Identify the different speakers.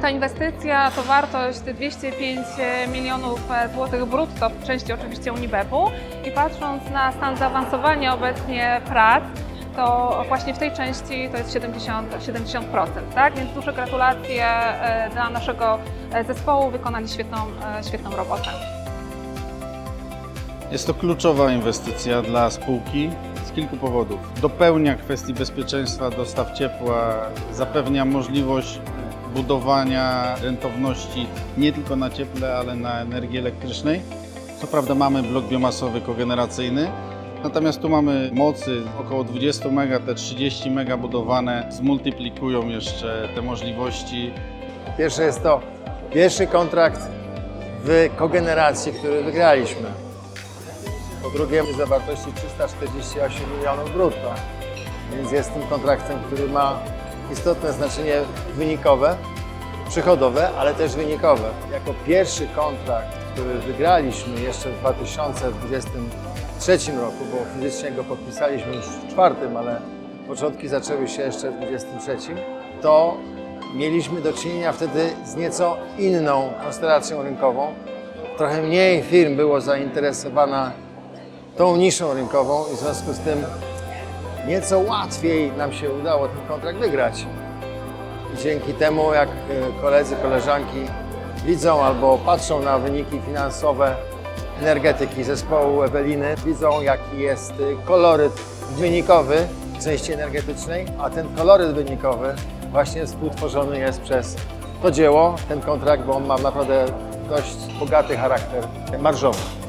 Speaker 1: Ta inwestycja to wartość 205 milionów złotych brutto w części oczywiście Unibepu i patrząc na stan zaawansowania obecnie prac, to właśnie w tej części to jest 70, 70%, tak? Więc duże gratulacje e, dla naszego e, zespołu, wykonali świetną, e, świetną robotę.
Speaker 2: Jest to kluczowa inwestycja dla spółki z kilku powodów. Dopełnia kwestii bezpieczeństwa dostaw ciepła, zapewnia możliwość budowania rentowności nie tylko na cieple, ale na energii elektrycznej. Co prawda mamy blok biomasowy kogeneracyjny, natomiast tu mamy mocy około 20 MB, te 30 MB budowane zmultiplikują jeszcze te możliwości
Speaker 3: Pierwsze jest to pierwszy kontrakt w kogeneracji, który wygraliśmy. Po drugie zawartości 348 milionów brutto, więc jest tym kontraktem, który ma istotne znaczenie wynikowe, przychodowe, ale też wynikowe. Jako pierwszy kontrakt, który wygraliśmy jeszcze w 2023 roku, bo fizycznie go podpisaliśmy już w czwartym, ale początki zaczęły się jeszcze w 2023, to mieliśmy do czynienia wtedy z nieco inną konstelacją rynkową. Trochę mniej firm było zainteresowana tą niszą rynkową i w związku z tym nieco łatwiej nam się udało ten kontrakt wygrać. Dzięki temu, jak e, koledzy, koleżanki widzą albo patrzą na wyniki finansowe energetyki zespołu Eweliny, widzą jaki jest e, koloryt wynikowy części energetycznej, a ten koloryt wynikowy właśnie współtworzony jest przez to dzieło, ten kontrakt, bo on ma naprawdę dość bogaty charakter marżowy.